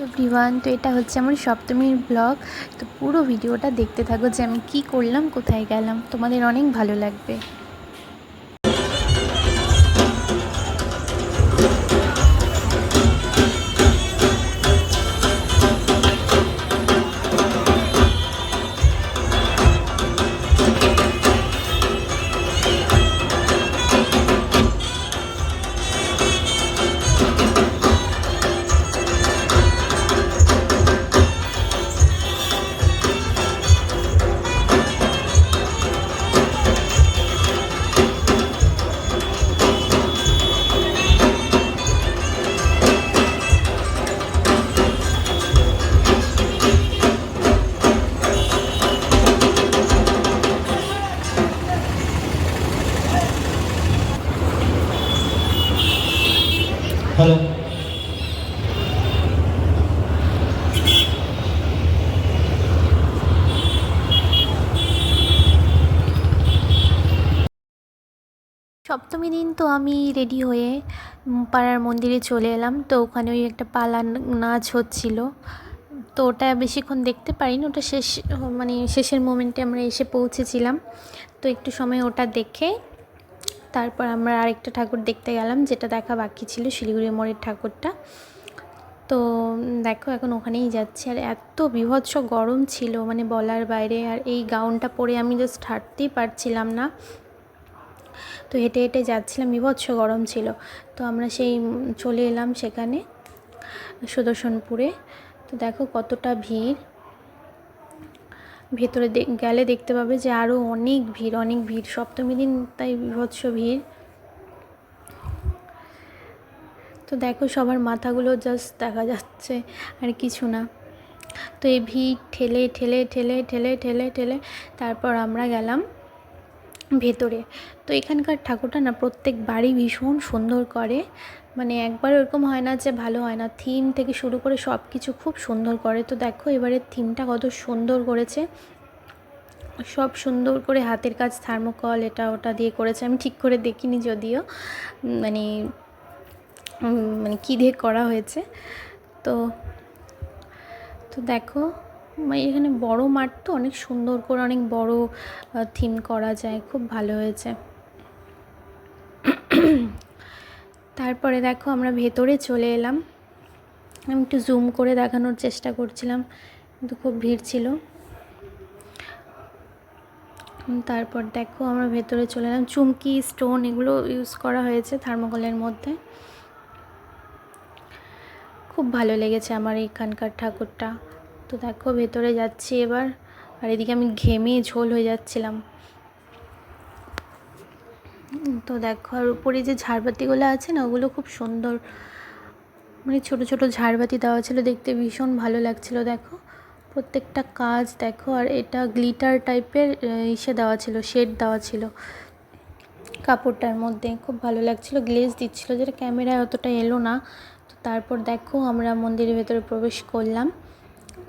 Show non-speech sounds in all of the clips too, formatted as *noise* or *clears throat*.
Everyone তো এটা হচ্ছে আমার সপ্তমীর ব্লগ তো পুরো ভিডিওটা দেখতে থাকো যে আমি কী করলাম, কোথায় গেলাম। তোমাদের অনেক ভালো লাগবে। হ্যালো সপ্তমী দিন তো আমি রেডি হয়ে পাড়ার মন্দিরে চলে এলাম। তো ওখানে ওই একটা পালা নাচ হচ্ছিল। তো ওটা বেশিক্ষণ দেখতে পারিনি। ওটা শেষ মানে শেষের মোমেন্টে আমরা এসে পৌঁছেছিলাম। তো একটু সময় ওটা দেখে তারপর আমরা আরেকটা ঠাকুর দেখতে গেলাম, যেটা দেখা বাকি ছিল, শিলিগুড়ি মোড়ের ঠাকুরটা। তো দেখো এখন ওখানেই যাচ্ছি। আর এত বিভৎস গরম ছিল মানে বলার বাইরে। আর এই গাউনটা পরে আমি জাস্ট হাঁটতেই পারছিলাম না। তো হেঁটে হেঁটে যাচ্ছিলাম, বিভৎস গরম ছিল। তো আমরা সেই চলে এলাম সেখানে, সুদর্শনপুরে। তো দেখো কতটা ভিড়। ভেতরে গেলে দেখতে পাবে যে আরও অনেক ভিড় অনেক ভিড়। সপ্তমী দিন তাই বিভৎস ভিড়। তো দেখো সবার মাথাগুলো জাস্ট দেখা যাচ্ছে আর কিছু না। তো এই ভিড় ঠেলে ঠেলে ঠেলে ঠেলে ঠেলে ঠেলে, তারপর আমরা গেলাম ভেতরে। তো এখানকার ঠাকুরটা না প্রত্যেক বাড়ি ভীষণ সুন্দর করে। মানে একবার ওরকম হয় না যে ভালো হয় না। থিম থেকে শুরু করে সব কিছু খুব সুন্দর করে। তো দেখো এবারের থিমটা কত সুন্দর করেছে। সব সুন্দর করে হাতের কাজ থার্মোকল এটা ওটা দিয়ে করেছে। আমি ঠিক করে দেখিনি যদিও। মানে মানে কী দিয়ে করা হয়েছে। তো তো দেখো এখানে বড় মাঠ তো অনেক সুন্দর করে অনেক বড় থিম করা যায়, খুব ভালো হয়েছে। তারপরে দেখো আমরা ভেতরে চলে এলাম। আমি একটু জুম করে দেখানোর চেষ্টা করছিলাম, কিন্তু খুব ভিড় ছিল। তারপর দেখো আমরা ভেতরে চলে এলাম। চুমকি স্টোন এগুলো ইউজ করা হয়েছে থার্মোকলের মধ্যে। খুব ভালো লেগেছে আমার এখানকার ঠাকুরটা। তো দেখো, ভেতরে যাচ্ছি এবার। আর এদিকে আমি ঘেমে ঝোল হয়ে যাচ্ছিলাম। তো দেখো, আর উপরে যে ঝাড়বাতিগুলো আছে না, ওগুলো খুব সুন্দর। মানে ছোট ছোট ঝাড়বাতি দেওয়া ছিল, দেখতে ভীষণ ভালো লাগছিল, দেখো। প্রত্যেকটা কাজ দেখো, আর এটা গ্লিটার টাইপের ইসে দেওয়া ছিল, শেড দেওয়া ছিল কাপড়টার মধ্যে। খুব ভালো লাগছিল, গ্লেজ দিচ্ছিল, যেটা ক্যামেরায় অতটা এলো না। তো তারপর দেখো, আমরা মন্দিরের ভেতরে প্রবেশ করলাম।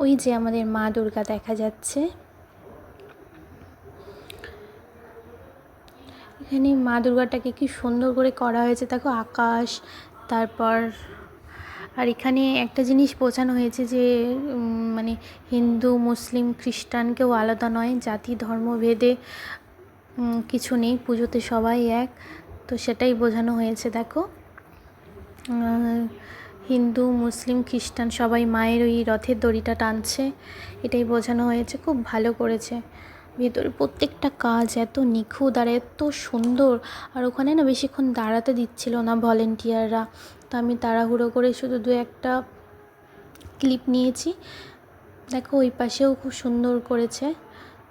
ওই যে আমাদের মা দুর্গা দেখা যাচ্ছে। এখানে মা দুর্গাটাকে কি সুন্দর করে করা হয়েছে, দেখো আকাশ, তারপর, আর এখানে একটা জিনিস বোঝানো হয়েছে যে মানে হিন্দু, মুসলিম, খ্রিস্টান কেউ আলাদা নয়, জাতি, ধর্ম, ভেদে কিছু নেই, পুজোতে সবাই এক। তো সেটাই বোঝানো হয়েছে, দেখো। হিন্দু, মুসলিম, খ্রিস্টান সবাই মায়ের ওই রথের দড়িটা টানছে। এটাই বোঝানো হয়েছে, খুব ভালো করেছে। ভেতরে প্রত্যেকটা কাজ এত নিখুঁত আর এত সুন্দর। আর ওখানে না বেশিক্ষণ দাঁড়াতে দিচ্ছিল না ভলেন্টিয়াররা। তো আমি তাড়াহুড়ো করে শুধু দু একটা ক্লিপ নিয়েছি। দেখো ওই পাশেও খুব সুন্দর করেছে,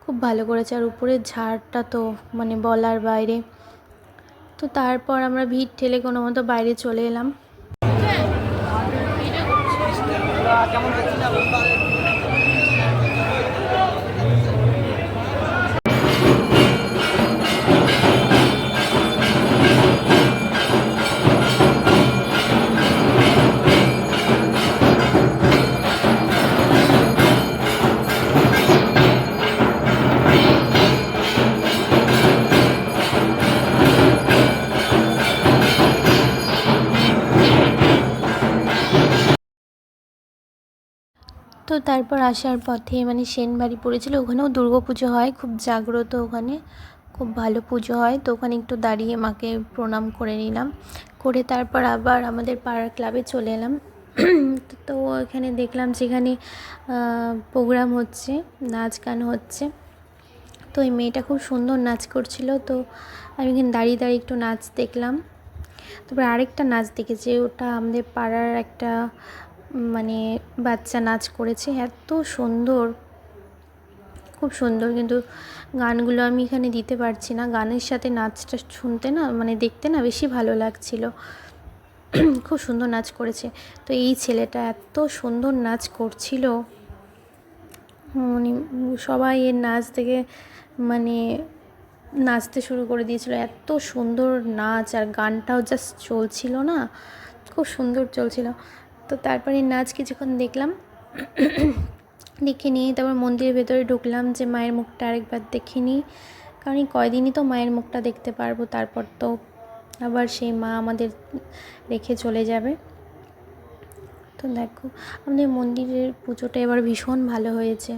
খুব ভালো করেছে। আর উপরের ঝাড়টা তো মানে বলার বাইরে। তো তারপর আমরা ভিড় ঠেলে কোনো মতো বাইরে চলে এলাম। কেমন তো তারপর আসার পথে মানে সেনবাড়ি পড়েছিল, ওখানেও দুর্গা পুজো হয়, খুব জাগ্রত ওখানে, খুব ভালো পুজো হয়। তো ওখানে একটু দাঁড়িয়ে মাকে প্রণাম করে নিলাম, করে তারপর আবার আমাদের পাড়ার ক্লাবে চলে এলাম। *clears throat* তো এখানে দেখলাম যেখানে প্রোগ্রাম হচ্ছে, নাচ গান হচ্ছে। তো এই মেয়েটা খুব সুন্দর নাচ করছিল, তো আমি এখানে দাঁড়িয়ে দাঁড়িয়ে একটু নাচ দেখলাম। তারপর আরেকটা নাচ দেখেছি, ওটা আমাদের পাড়ার একটা মানে বাচ্চা নাচ করেছে, এত সুন্দর। খুব সুন্দর কিন্তু গানগুলো আমি এখানে দিতে পারছি না। গানের সাথে নাচটা শুনতে না মানে দেখতে না বেশি ভালো লাগছিল। *clears throat* খুব সুন্দর নাচ করেছে। তো এই ছেলেটা এত সুন্দর নাচ করছিল। মানে সবাই এর নাচ দেখে মানে নাচতে শুরু করে দিয়েছিল। এত সুন্দর নাচ আর গানটাও জাস্ট চলছিল না, খুব সুন্দর চলছিল। তো তারপরে নাচ কিছুক্ষণ দেখলাম। দেখে নিয়ে তারপর মন্দিরের ভেতরে ঢুকলাম যে মায়ের মুখটা আরেকবার দেখে নিই। কারণ এই কয়দিনই তো মায়ের মুখটা দেখতে পারব, তারপর তো আবার সেই মা আমাদের রেখে চলে যাবে। তো দেখো, আমাদের মন্দিরের পুজোটা এবার ভীষণ ভালো হয়েছে।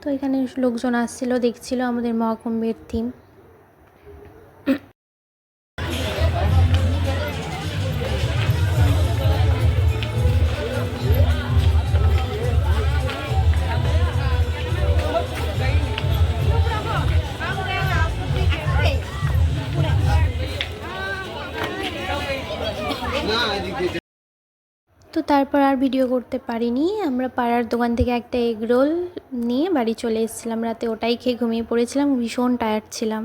তো এখানে লোকজন আসছিল, দেখছিল আমাদের মহাকুম্ভের থিম তো তারপর আর ভিডিও করতে পারিনি। আমরা পাড়ার দোকান থেকে একটা এগ রোল নিয়ে বাড়ি চলে এসেছিলাম রাতে। ওটাই খেয়ে ঘুমিয়ে পড়েছিলাম, ভীষণ টায়ার্ড ছিলাম।